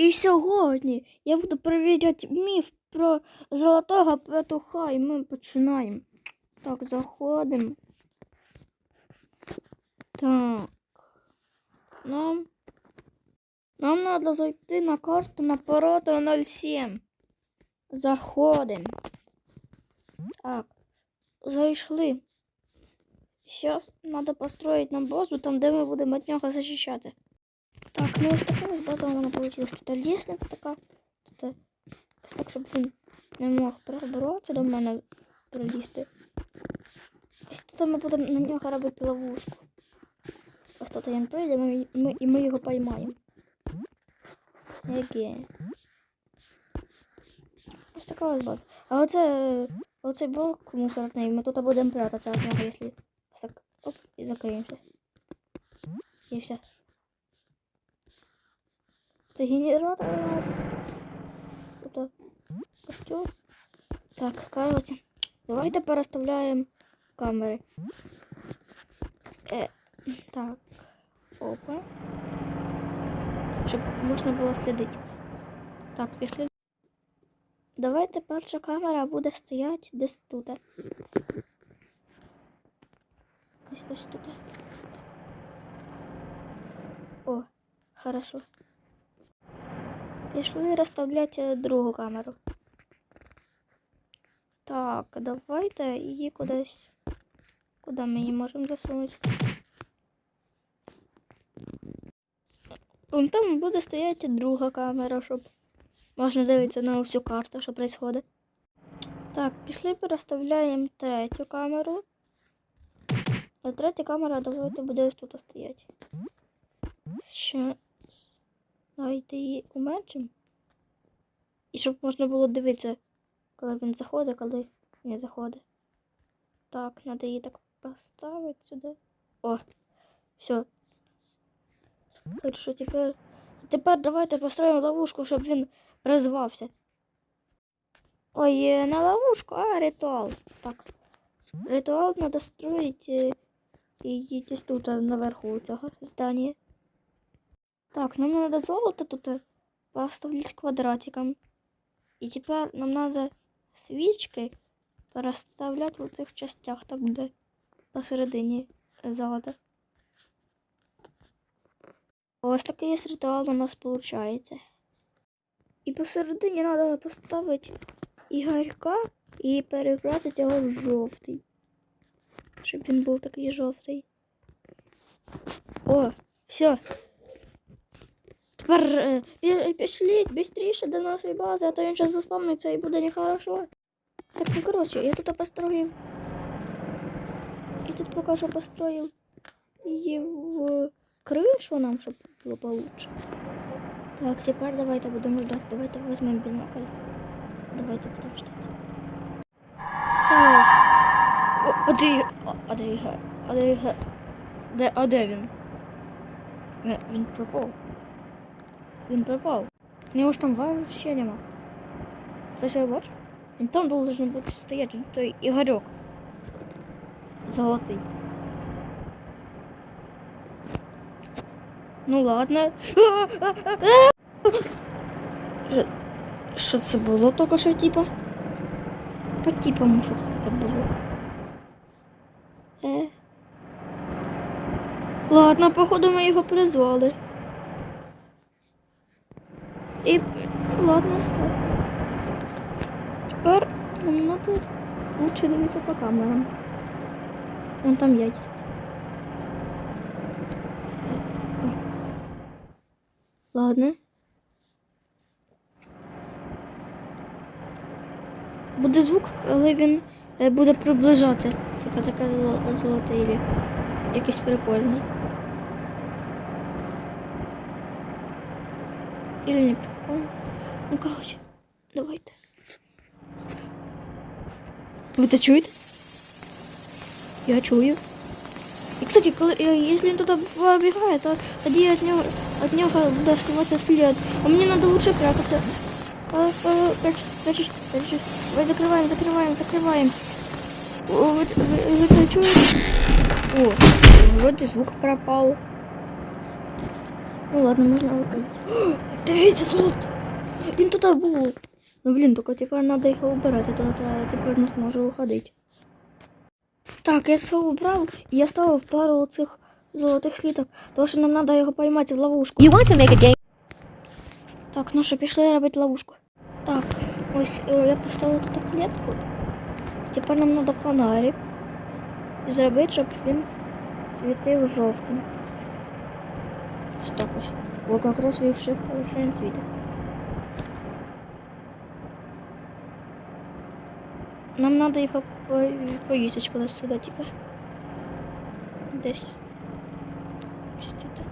І сьогодні я буду перевіряти міф про золотого петуха, і ми починаємо. Так, заходимо. Так. Нам. Нам треба зайти на карту на породу 07. Заходимо. Так. Зайшли. Зараз треба построїти нам базу, там, де ми будемо від нього захищати. Так, ну ось така ось база мене вийшла. Тут лісниця така. Тут ось так, щоб він не мог проборатися до мене пролізти. Ось тут ми будемо на нього робити ловушку. Ось тут він прийде, ми, ми, і ми його поймаємо. Яке? Ось така ось база. А оце, оцей блок мусорний, ми тут будемо прятатися якщо ось так оп, і закриємося. І все. Це генератор у нас. Тут костюм. Так, короче. Давайте переставляємо камери. Е, так. Опа. Щоб можна було слідити. Так, пішли. Давайте перша камера буде стояти десь тут. Ось ось тут. О, хорошо. Пішли розставляти другу камеру. Так, давайте її кудись. Куди ми її можемо засунути? Вон там буде стояти друга камера, щоб можна дивитися на всю карту, що відбувається. Так, пішли переставляємо третю камеру. А третя камера давайте буде ось тут стояти. Ще Давайте її уменшимо. І щоб можна було дивитися, коли він заходить, коли не заходить. Так, треба її так поставити сюди. О, все. Так що тепер. Тепер давайте построїмо ловушку, щоб він призвався. Ой, е, не ловушку, а ритуал. Так. Ритуал треба строїти і десь тут наверху цього здання. Так, нам надо золото тут э, поставить квадратиком. И теперь нам надо свічки переставлять в цих частях, там де посередині золото. Ось такий ритуал у нас получается. І посередині треба поставити ігорька і перекрасити його в жовтий. Щоб він був такий жовтий. О, все. Тепер е, пі- швидше до нашої бази, а то він зараз заспавниться і буде нехорошо. Так, ну коротше, я тут построїв. І тут поки що построїв її в кришу нам, щоб було получше. Так, тепер давайте будемо ждати. Давайте візьмемо бінокль. Давайте будемо ждати. Так. О, а де, а, а де? А а де він? Він пропав. Він пропав. У нього ж там вообще нема. Я бачу. Він там должен бути стояти, він той Ігорьок. Золотий. Ну ладно. Що- це було тільки що, типа? По типам, що це таке було. Е. Ладно, походу ми його призвали. І ладно. Тепер нам надо лучше дивитися по камерам. Вон там якість. Ладно. Буде звук, але він е, буде приближати. Типа таке золо- золоте ілі якийсь прикольний. Или не прикольно. Ну, короче, давайте. Ви це чуєте? Я чую. И кстати, э, если он туда вибігає, то одни от него, от него нього буде сховатися слід. А мне надо лучше прятатися. А, а, Давай закрываем, закрываем, закрываем. Вы, вы. О, вроде звук пропал. Ну ладно, можно выключить. Дивіться, золото! Він тут був. Ну блін, тільки тепер треба його убирати, то тепер не зможу виходити. Так, я все убрав, і я ставив пару цих золотих сліток, тому що нам треба його поймати в ловушку. You want to make a game? Так, ну що, пішли робити ловушку. Так, ось е, я поставив тут клітку. Тепер нам треба фонарик зробити, щоб він світив жовтим. Ось так ось. О, якраз він ще хорошо він. Нам треба їх по- повісити кудись сюди, типу. Десь. Ось тут.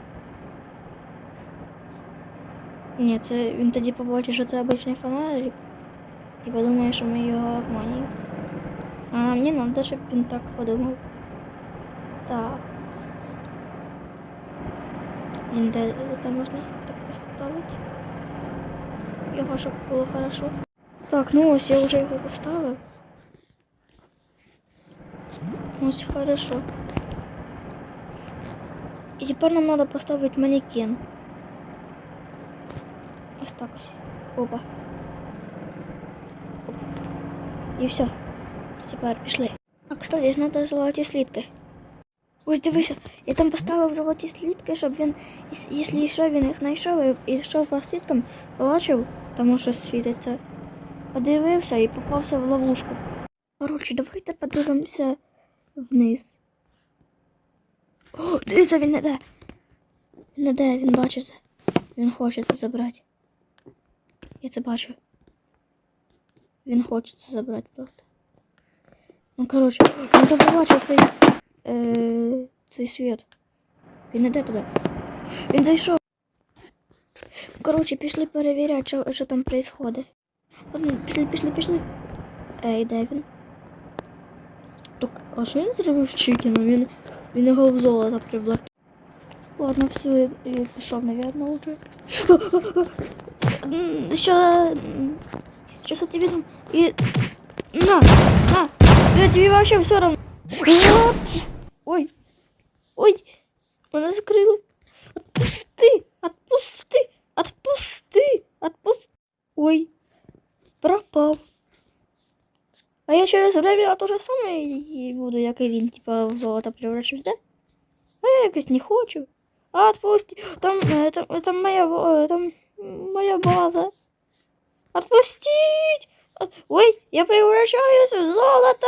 Ні, це він тоді побачить, що це обичний фонарик. І подумає, що ми його обманюємо. А мені треба, щоб він так подумав. Так. Він де там можна так поставити. Його, щоб було хорошо. Так, ну ось я вже його поставив. Ось хорошо. І тепер нам треба поставити манекен. Ось так ось. Опа. Оп. І все. Тепер пішли. А, кстати, треба золоті слідки. Ось дивися, я там поставив золоті слідки, щоб він, якщо йшов, він їх знайшов і- йшов по слідкам, побачив, тому що світиться. Подивився і попався в ловушку. Коротше, давайте подивимося вниз. О, дивіться, він не де. Він не де, він бачить це. Він хоче це забрати. Я це бачу. Він хоче це забрати просто. Ну, коротше, він там побачив цей, цей світ. Він іде туди. Він зайшов. Коротше, пішли перевіряти, що, що там відбувається. Пішли, пішли, пішли. Ей, де він? Так, а що він зробив з Чікіном? Він, він його в золото привлек. Ладно, все, я, я пішов, наверное, уже. Що... Сейчас я тебе дам. И... На! На! Да тебе вообще все равно. Ой! Ой! Мене закрили. Отпусти! Отпусти! Отпусти! Отпусти! Ой! Пропав. А я через время то же саме і буду, як і він, типа в золото превращусь, да? А я якось не хочу. А, отпусти. Там, е, там, там моя, во- е, там моя база. Отпустить! От- Ой, я превращаюсь в золото!